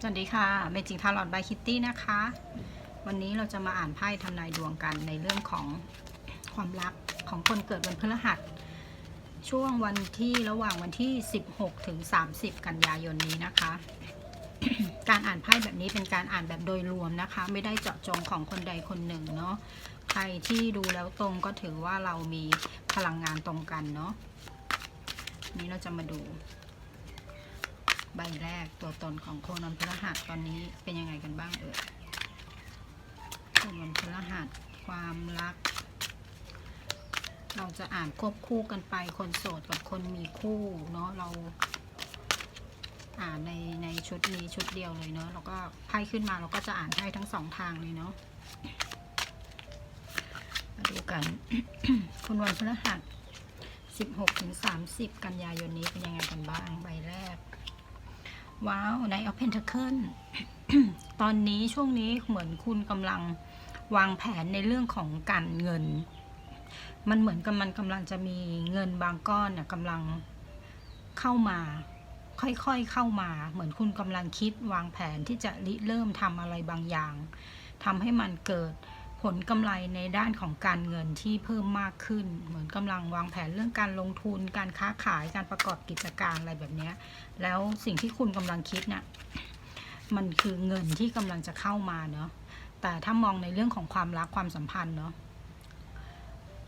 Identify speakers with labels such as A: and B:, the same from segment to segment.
A: สวัสดีค่ะเมจิงทาร์ลอตบายคิตตี้นะคะ วันนี้เราจะมาอ่านไพ่ทำนายดวงกันในเรื่องของความรักของคนเกิดวันพฤหัส ช่วงวันที่ระหว่างวันที่ 16 ถึง 30 กันยายนนี้นะคะ การอ่านไพ่แบบนี้เป็นการอ่านแบบโดยรวมนะคะ ไม่ได้เจาะจงของคนใดคนหนึ่งเนาะใครที่ดูแล้วตรงก็ถือว่าเรามีพลังงานตรงกันเนาะนี้เราจะมาดู ใบแรกตัวตนของโคนวันพฤหัสตอนนี้เป็นยังไงกันบ้างเอ่ยโคนวันพฤหัสความรัก เราจะอ่านควบคู่กันไปคนโสดกับคนมีคู่เนาะเราอ่านในในชุดนี้ชุดเดียวเลยเนาะแล้วก็ไพ่ขึ้นมาเราก็จะอ่านไพ่ทั้งสองทางเลยเนาะมาดูกันคุณวันพฤหัส16ถึง30 กันยายนนี้เป็นยังไงกันบ้างใบแรก ว้าวใน of Pentacle ตอนนี้ช่วงนี้เหมือนคุณกำลังวางแผนในเรื่องของการเงิน มันเหมือนกับมันกำลังจะมีเงินบางก้อนน่ะกำลังเข้ามา ค่อยๆเข้ามา เหมือนคุณกำลังคิดวางแผนที่จะริเริ่มทำอะไรบางอย่างทำให้มันเกิด ลกำไรในด้านของการเงินที่เพิ่มมากขึ้น เหมือนกำลังวางแผนเรื่องการลงทุน การค้าขายการประกอบกิจการอะไรแบบนี้แล้วสิ่งที่คุณกำลังคิดน่ะมันคือเงินที่กำลังจะเข้ามาเนาะแต่ถ้ามองในเรื่องของความรักความสัมพันธ์เนาะ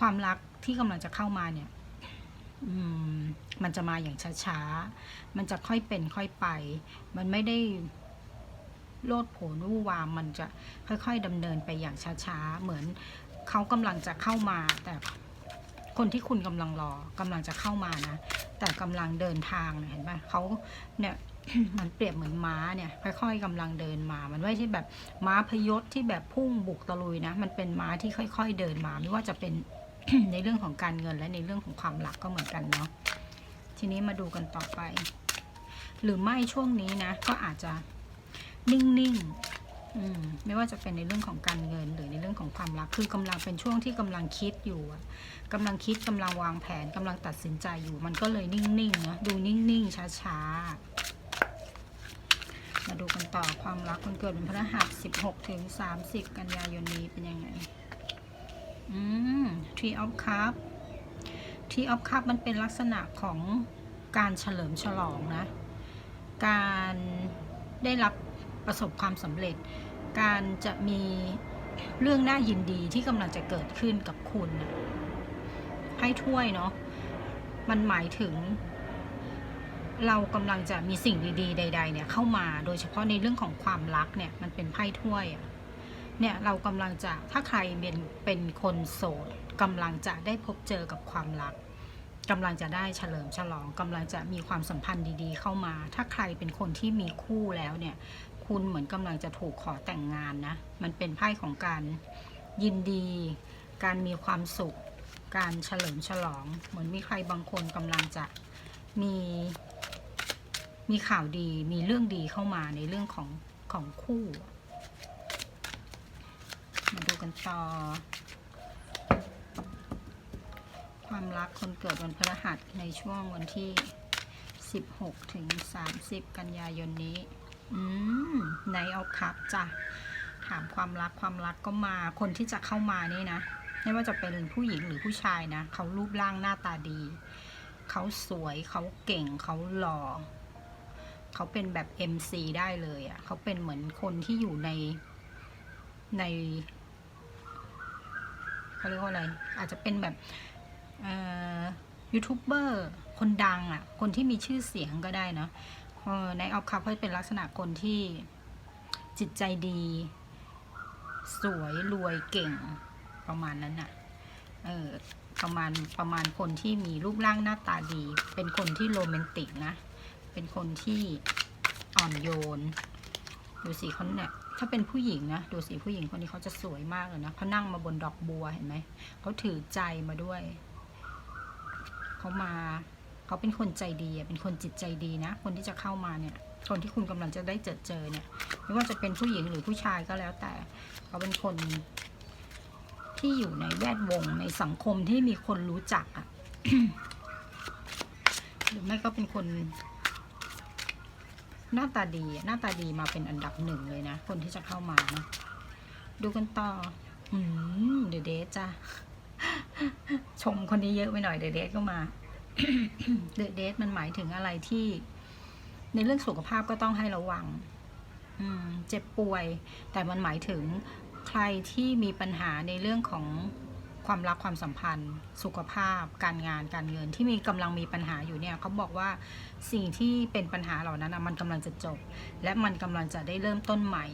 A: ความรักที่กำลังจะเข้ามาเนี่ยมมันจะมาอย่างช้าๆ มันจะค่อยเป็นค่อยไป มันไม่ได้ โลดโผนวู่วามมันจะค่อยๆดำเนินไปอย่างช้าๆ เหมือนเขากำลังจะเข้ามา แต่คนที่คุณกำลังรอกำลังจะเข้ามานะ แต่กำลังเดินทางเนี่ยเห็นปะเขาเนี่ยมันเปรียบเหมือนม้าเนี่ย ค่อยๆกำลังเดินมา มันไม่ใช่แบบม้าพยศที่แบบพุ่งบุกตะลุยนะ มันเป็นม้าที่ค่อย ๆ เดินมา ไม่ว่าจะเป็นในเรื่องของการเงินและในเรื่องของความรักก็เหมือนกันเนาะทีนี้มาดูกันต่อไป หรือไม่ช่วงนี้นะ ก็อาจจะ นิ่งๆอืมไม่ว่าจะเป็นในเรื่องของการเงิน หรือในเรื่องของความรัก คือกำลังเป็นช่วงที่กำลังคิดอยู่อะกำลังคิดกำลังวางแผนกำลังตัดสินใจอยู่ มันก็เลยนิ่งๆนะดูนิ่งๆช้าๆมาดูกันต่อความรักคนเกิดวันพฤหัส16ถึง30 กันยายนนี้เป็นยังไงอืม Tree of Cup Tree of Cup มันเป็นลักษณะของการเฉลิมฉลองนะ การได้รับ ประสบความสำเร็จ การจะมีเรื่องน่ายินดีที่กำลังจะเกิดขึ้นกับคุณให้ถ้วยเนาะมันหมายถึง เรากำลังจะมีสิ่งดีๆ ใด ๆ เนี่ยเข้ามาโดยเฉพาะในเรื่องของความรักเนี่ยมันเป็นไพ่ถ้วยอะเนี่ยเรากำลังจะถ้าใครเป็นเป็นคนโสดกำลังจะได้พบเจอกับความรักกำลังจะได้เฉลิมฉลองกำลังจะมีความสัมพันธ์ดีๆ เข้ามา ถ้าใครเป็นคนที่มีคู่แล้วเนี่ย คุณเหมือนกำลังจะถูกขอแต่งงานนะ มันเป็นไพ่ของการยินดี การมีความสุข การเฉลิมฉลอง เหมือนมีใครบางคนกำลังจะมีมีข่าวดีมีเรื่องดีเข้ามาในเรื่องของของคู่ มาดูกันต่อ ความรักคนเกิดวันพฤหัสในช่วงวันที่ 16 ถึง 30 กันยายนนี้ อืมในเอาครับจ้ะถามความรักความรักก็มา คนที่จะเข้ามานี่นะ ไม่ว่าจะเป็นผู้หญิงหรือผู้ชายนะ เขารูปร่างหน้าตาดี เขาสวยเขาเก่งเขาหล่อ เขาเป็นแบบ MC ได้เลยอะ่ะ เขาเป็นเหมือนคนที่อยู่ในในเขาเรียกว่าอะไร อาจจะเป็นแบบยูทูบเบอร์คนดังอะ่ะ คนที่มีชื่อเสียงก็ได้เนาะ เออในออฟคัพเขาเป็นลักษณะคนที่จิตใจดี สวยรวยเก่งประมาณนั้นน่ะ เออประมาณประมาณคนที่มีรูปร่างหน้าตาดี เป็นคนที่โรแมนติกนะ เป็นคนที่อ่อนโยน ดูสิเขาเนี่ยถ้าเป็นผู้หญิงนะ ดูสิผู้หญิงคนนี้เขาจะสวยมากเลยนะเขานั่งมาบนดอกบัวเห็นไหม เขาถือใจมาด้วย เขามา เขาเป็นคนใจดีเป็นคนจิตใจดีนะ คนที่จะเข้ามาเนี่ย คนที่คุณกำลังจะได้เจอเจอเนี่ย ไม่ว่าจะเป็นผู้หญิงหรือผู้ชายก็แล้วแต่ เขาเป็นคน ที่อยู่ในแวดวงในสังคมที่มีคนรู้จักอะหรือไม่ก็เป็นคน หน้าตาดีหน้าตาดีมาเป็นอันดับหนึ่งเลยนะ คนที่จะเข้ามานะดูกันต่อ อืมเดยวเดทจ้ะชมคนนี้เยอะไปหน่อยเดยวเดทก็มา เดเดทมันหมายถึงอะไรที่ ในเรื่องสุขภาพก็ต้องให้ระวังเจ็บป่วย แต่มันหมายถึงใครที่มีปัญหาในเรื่องของความรักความสัมพันธ์ สุขภาพ การงานการเงินที่มีกำลังมีปัญหาอยู่เนี่ยเขาบอกว่าสิ่งที่เป็นปัญหาเหล่านั้นมันกำลังจะจบ และมันกำลังจะได้เริ่มต้นใหม่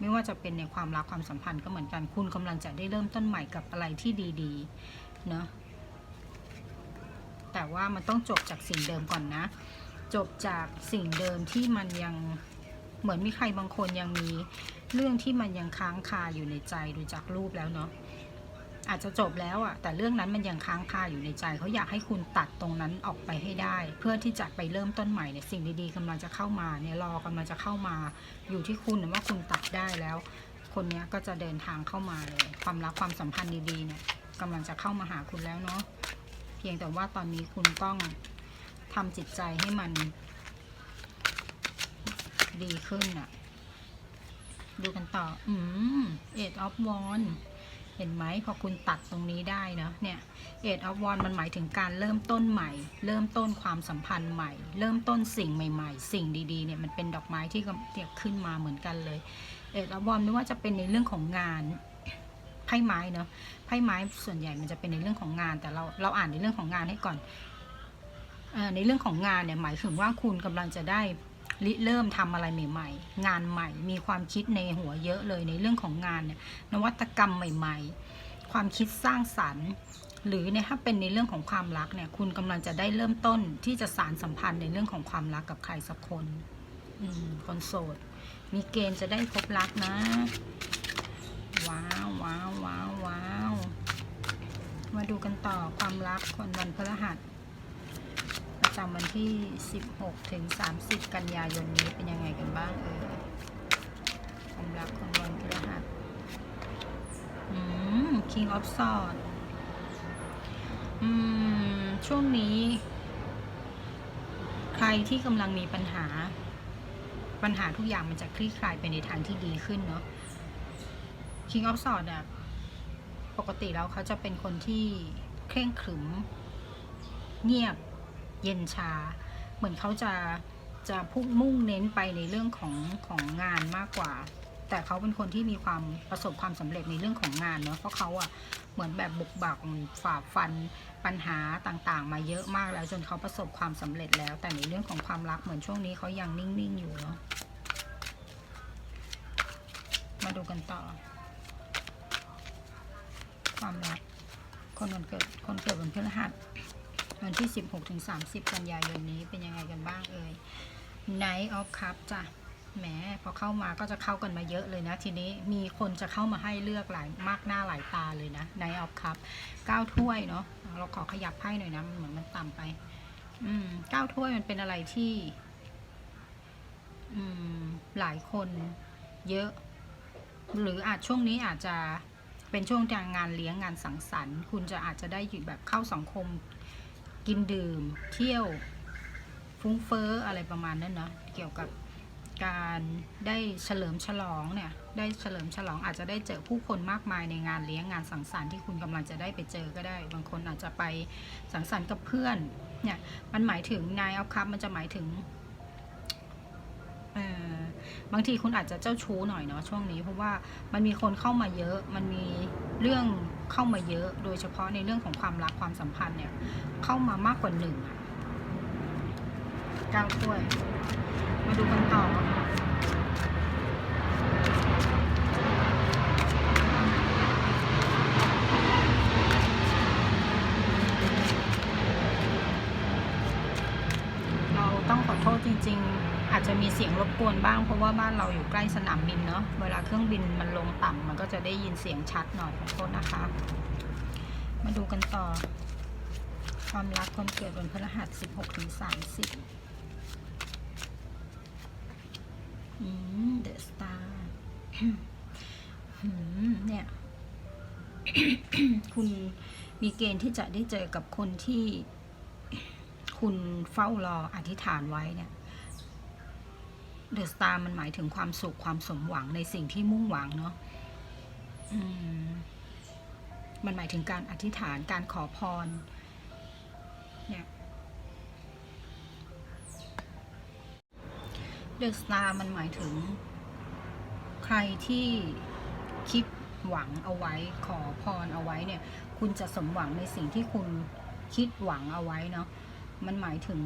A: ไม่ว่าจะเป็นในความรักความสัมพันธ์ก็เหมือนกันคุณกำลังจะได้เริ่มต้นใหม่กับอะไรที่ดีๆเนาะ แต่ว่ามันต้องจบจากสิ่งเดิมก่อนนะ จบจากสิ่งเดิมที่มันยังเหมือนมีใครบางคนยังมีเรื่องที่มันยังค้างคาอยู่ในใจดูจากรูปแล้วเนาะอาจจะจบแล้วอะแต่เรื่องนั้นมันยังค้างคาอยู่ในใจเขาอยากให้คุณตัดตรงนั้นออกไปให้ได้ เพื่อที่จะไปเริ่มต้นใหม่เนี่ยสิ่งดีๆกำลังจะเข้ามาเนี่ยรอกำลังจะเข้ามา อยู่ที่คุณนะว่าคุณตัดได้แล้ว คนนี้ก็จะเดินทางเข้ามาเลย ความรักความสัมพันธ์ดีๆเนี่ยกำลังจะเข้ามาหาคุณแล้วเนาะ พียงแต่ว่าตอนนี้คุณต้องทำจิตใจให้มัน ดีขึ้นอะดูกันต่อ อืมเอ็ดออฟวอนเห็นไหมพอคุณตัดตรงนี้ได้เนาะเนี่ยเอ็ดออฟวอนมันหมายถึงการเริ่มต้นใหม่ เริ่มต้นความสัมพันธ์ใหม่ เริ่มต้นสิ่งใหม่ ๆ สิ่งดีๆเนี่ยมันเป็นดอกไม้ที่เตียขึ้นมาเหมือนกันเลยเอ็ดออฟวอนไม่ว่าจะเป็นในเรื่องของงาน ไพ่ไม้เนาะไพ่ไม้ส่วนใหญ่มันจะเป็นในเรื่องของงาน แต่เราเราอ่านในเรื่องของงานให้ก่อนอในเรื่องของงานเนี่ยหมายถึงว่าคุณกำลังจะได้ริเริ่มทำอะไรใหม่ ๆ งานใหม่ มีความคิดในหัวเยอะเลยในเรื่องของงานเนี่ยนวัตกรรมใหม่ ๆ ความคิดสร้างสรรค์ หรือเนี่ยถ้าเป็นในเรื่องของความรักเนี่ยคุณกำลังจะได้เริ่มต้นที่จะสารสัมพันธ์ในเรื่องของความรักกับใครสักคนอืมคนโสด มีเกณฑ์จะได้พบรักนะ ว้าวว้าวว้าวว้าวมาดูกันต่อความรักคนวันพฤหัสประจำวันที่ 16 ถึง 30 กันยายนนี้เป็นยังไงกันบ้างเอ่ยความรักของวันพฤหัสอืม King of Swords อืม ช่วงนี้ ใครที่กำลังมีปัญหา ปัญหาทุกอย่างมันจะคลี่คลายไปในทางที่ดีขึ้นเนาะ King of Swords เนี่ยปกติแล้วเขาจะเป็นคนที่เคร่งขรึม เงียบเย็นชา เหมือนเขาจะจะพุ่งมุ่งเน้นไปในเรื่องของของงานมากกว่า แต่เขาเป็นคนที่มีความประสบความสำเร็จในเรื่องของงานเนาะเพราะเขาอะเหมือนแบบบุกบักฝ่าฟันปัญหาต่างๆ มาเยอะมากแล้วจนเขาประสบความสำเร็จแล้ว แต่ในเรื่องของความรักเหมือนช่วงนี้เขายังนิ่งๆอยู่เนาะมาดูกันต่อ ความรัก คนวันเกิดคนเกิดวันพฤหัสวันที่ 16ถึง30 กันยายนนี้เป็นยังไงกันบ้างเอ่ย Night of Cup จ้ะแหมพอเข้ามาก็จะเข้ากันมาเยอะเลยนะ ทีนี้มีคนจะเข้ามาให้เลือกหลายมากหน้าหลายตาเลยนะ Night of Cup เก้าถ้วยเนาะเราขอขยับไพ่หน่อยนะมันเหมือนมันต่ำไป อืมเก้าถ้วยมันเป็นอะไรที่ อืมหลายคนเยอะ หรืออาจช่วงนี้อาจจะ เป็นช่วงงานเลี้ยงงานสังสรรค์ คุณจะอาจจะได้อยู่แบบเข้าสังคมกินดื่ม เที่ยวฟุ้งเฟ้ออะไรประมาณนั้นเนาะเกี่ยวกับการได้เฉลิมฉลองเนี่ยได้เฉลิมฉลองอาจจะได้เจอผู้คนมากมายในงานเลี้ยงงานสังสรรค์ที่คุณกำลังจะได้ไปเจอก็ได้ บางคนอาจจะไปสังสรรค์กับเพื่อนเนี่ยมันหมายถึงนายเอาคัพมันจะหมายถึงเอ่อ บางทีคุณอาจจะเจ้าชู้หน่อยเนาะช่วงนี้ เพราะว่ามันมีคนเข้ามาเยอะ มันมีเรื่องเข้ามาเยอะ โดยเฉพาะในเรื่องของความรักความสัมพันธ์เนี่ยเข้ามามากกว่าหนึ่งอะก้าถ้วย มาดูกันต่อเราต้องขอโทษจริงๆ อาจจะมีเสียงรบกวนบ้าง เพราะว่าบ้านเราอยู่ใกล้สนามบินเนาะเวลาเครื่องบินมันลงต่ำมันก็จะได้ยินเสียงชัดหน่อยขอโทษนะคะ มาดูกันต่อ ความรักคนเกิดวันพฤหัส 16ถึง30อืมเดอะสตาร์เนี่ย คุณมีเกณฑ์ที่จะได้เจอกับคนที่คุณเฝ้ารออธิษฐานไว้เนี่ย เดอะสตาร์มันหมายถึงความสุขความสมหวังในสิ่งที่มุ่งหวังเนาะมมันหมายถึงการอธิษฐานการขอพร เนี่ยเดอะสตาร์มันหมายถึง ใครที่คิดหวังเอาไว้ขอพรเอาไว้เนี่ย คุณจะสมหวังในสิ่งที่คุณคิดหวังเอาไว้เนาะมันหมายถึง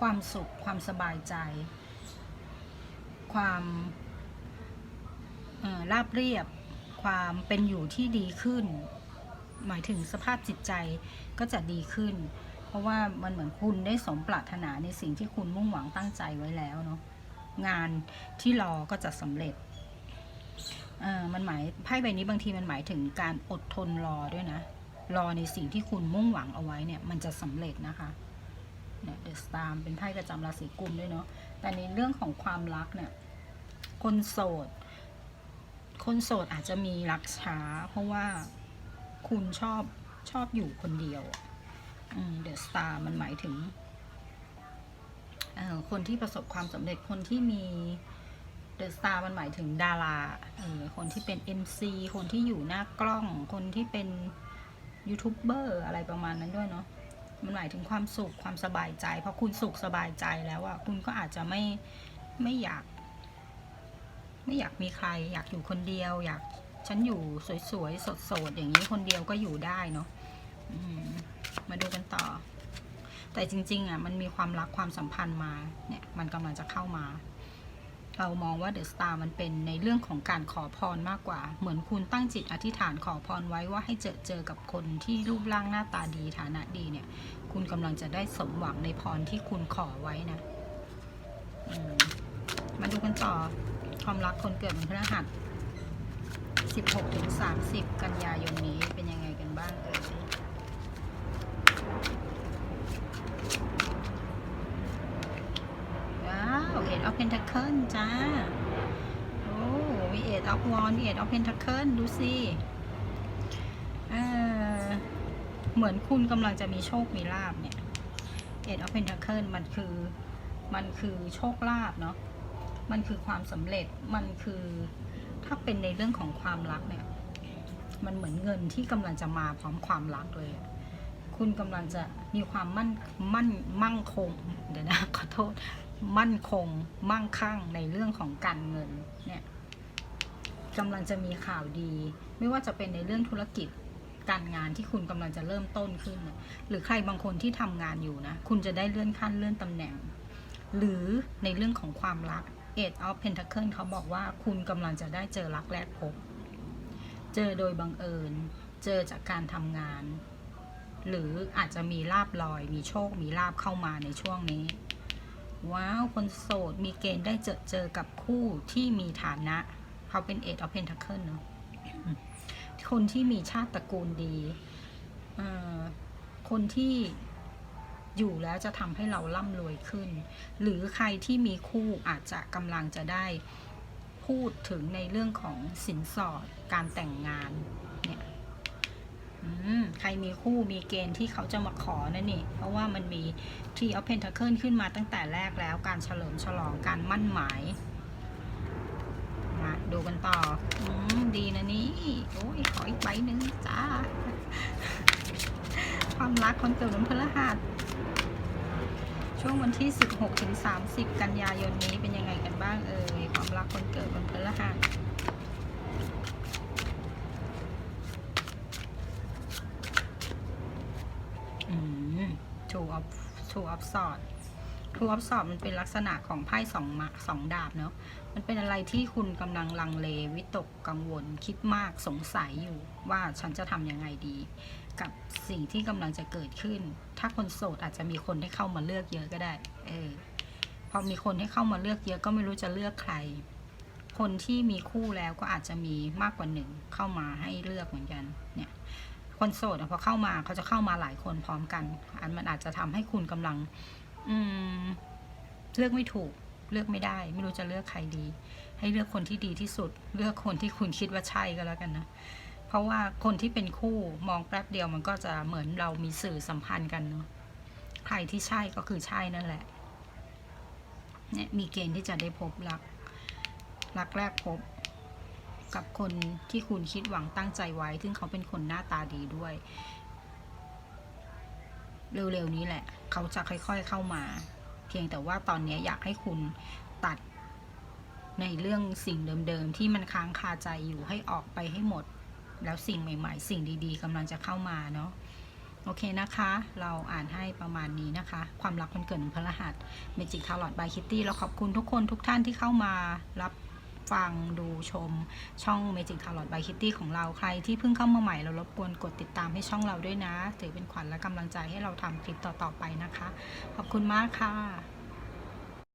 A: ความสุขความสบายใจ ความราบเรียบ ความเป็นอยู่ที่ดีขึ้น หมายถึงสภาพจิตใจก็จะดีขึ้น เพราะว่ามันเหมือนคุณได้สมปรารถนาในสิ่งที่คุณมุ่งหวังตั้งใจไว้แล้วเนาะงานที่รอก็จะสำเร็จเออมันหมายไพ่ใบนี้บางทีมันหมายถึงการอดทนรอด้วยนะ รอในสิ่งที่คุณมุ่งหวังเอาไว้เนี่ยมันจะสำเร็จนะคะเนี่ยเดอะสตาร์เป็นไพ่ประจำราศีกุมด้วยเนาะแต่ในเรื่องของความรักเนี่ย คนโสด คนโสดอาจจะมีรักช้า เพราะว่าคุณชอบชอบอยู่คนเดียวเดอะสตาร์มันหมายถึงคนที่ประสบความสำเร็จคนที่มีเดอะสตาร์มันหมายถึงดาราคนที่เป็น MC คนที่อยู่หน้ากล้อง คนที่เป็นยูทูบเบอร์อะไรประมาณนั้นด้วยเนาะมันหมายถึงความสุขความสบายใจ เพอคุณสุขสบายใจแล้วอะคุณก็อาจจะไม่ไม่อยาก ไม่อยากมีใคร อยากอยู่คนเดียว อยากฉันอยู่สวยๆสดๆอย่างนี้คนเดียวก็อยู่ได้เนาะมาดูกันต่อ แต่จริง ๆอะมันมีความรักความสัมพันธ์มาเนี่ยมันกำลังจะเข้ามา เรามองว่าเดอะสตาร์มันเป็นในเรื่องของการขอพรมากกว่า เหมือนคุณตั้งจิตอธิษฐานขอพรไว้ว่าให้เจอเจอกับคนที่รูปร่างหน้าตาดีฐานะดีเนี่ย คุณกำลังจะได้สมหวังในพรที่คุณขอไว้นะมมาดูกันต่อ ความรักคนเกิดวันพฤหัส16ถึง30 กันยายนนี้เป็นยังไงกันบ้างเอ่ยว้าวเอ็ดออฟเพนทัคเคิลจ้า โอ้มีเอ็ดออฟวอนมีเอ็ดออฟเพนทัคเคิลดูสิเออเหมือนคุณกำลังจะมีโชคมีลาบเนี่ยเอ็ดออฟเพนทัคเคิลมันคือ มันคือโชคลาภเนาะ มันคือความสำเร็จมันคือถ้าเป็นในเรื่องของความรักเนี่ย มันเหมือนเงินที่กำลังจะมาพร้อมความรักเลย คุณกำลังจะมีความมั่นมั่นมั่งคงเดี๋ยวนะขอโทษมั่นคงมั่งคั่งในเรื่องของการเงินเนี่ยกำลังจะมีข่าวดี ไม่ว่าจะเป็นในเรื่องธุรกิจการงานที่คุณกำลังจะเริ่มต้นขึ้น หรือใครบางคนที่ทำงานอยู่นะ คุณจะได้เลื่อนขั้นเลื่อนตำแหน่ง หรือในเรื่องของความรัก Eight of Pentacle เขาบอกว่าคุณกำลังจะได้เจอรักแรกพบ เจอโดยบังเอิญ เจอจากการทำงาน หรืออาจจะมีลาบลอย มีโชค มีลาบเข้ามาในช่วงนี้ ว้าว คนโสดมีเกณฑ์ได้เจอเจอกับคู่ที่มีฐานะ เขาเป็น Eight of Pentacle เนอะคนที่มีชาติตระกูลดี คนที่ อยู่แล้วจะทำให้เราร่ำรวยขึ้น หรือใครที่มีคู่อาจจะกำลังจะได้พูดถึงในเรื่องของสินสอดการแต่งงานเนี่ยใครมีคู่มีเกณฑ์ที่เขาจะมาขอนั่นนี่ เพราะว่ามันมีที่เอาเพนท c เคิลขึ้นมาตั้งแต่แรกแล้วการเฉลิมฉลองการมั่นหมายมาดูกันต่ออดีนะนี่ โอ้ยขออีกใบหนึ่งจ้า ความรักคนเกิดวันพฤหัสช่วงวันที่ 16ถึง30 กันยายนนี้เป็นยังไงกันบ้างเอ่ยความรักคนเกิดวันพฤหัสอืม two of two of swords two of swords มันเป็นลักษณะของไพ่สองมะสองดาบเนาะ มันเป็นอะไรที่คุณกำลังลังเลวิตกกังวลคิดมากสงสัยอยู่ว่าฉันจะทำยังไงดี กับสิ่งที่กำลังจะเกิดขึ้น ถ้าคนโสดอาจจะมีคนให้เข้ามาเลือกเยอะก็ได้ เออ พอมีคนให้เข้ามาเลือกเยอะก็ไม่รู้จะเลือกใคร คนที่มีคู่แล้วก็อาจจะมีมากกว่าหนึ่งเข้ามาให้เลือกเหมือนกัน เนี่ย คนโสดพอเข้ามาเขาจะเข้ามาหลายคนพร้อมกัน อันมันอาจจะทำให้คุณกำลัง อืม เลือกไม่ถูก เลือกไม่ได้ ไม่รู้จะเลือกใครดี ให้เลือกคนที่ดีที่สุด เลือกคนที่คุณคิดว่าใช่ก็แล้วกันนะ เพราะว่าคนที่เป็นคู่มองแป๊บเดียวมันก็จะเหมือนเรามีสื่อสัมพันธ์กันเนาะใครที่ใช่ก็คือใช่นั่นแหละเนี่ยมีเกณฑ์ที่จะได้พบรัก รักแรกพบ กับคนที่คุณคิดหวังตั้งใจไว้ ซึ่งเขาเป็นคนหน้าตาดีด้วย เร็วๆนี้แหละ เขาจะค่อยๆเข้ามา เพียงแต่ว่าตอนนี้อยากให้คุณตัดในเรื่องสิ่งเดิมๆ ที่มันค้างคาใจอยู่ให้ออกไปให้หมด แล้วสิ่งใหม่ ๆ สิ่งดี ๆกำลังจะเข้ามาเนาะโอเคนะคะ เราอ่านให้ประมาณนี้นะคะ ความรักมันเกิดพระรหัสเมจิกทาร์ลอตบายคิตตี้เราขอบคุณทุกคนทุกท่านที่เข้ามารับฟังดูชมช่อง Magic Tarot by Kitty ของเราใครที่เพิ่งเข้ามาใหม่เรารบกวนกดติดตามให้ช่องเราด้วยนะ ถือเป็นขวัญและกำลังใจให้เราทำคลิปต่อ ๆ ไปนะคะ ขอบคุณมากค่ะ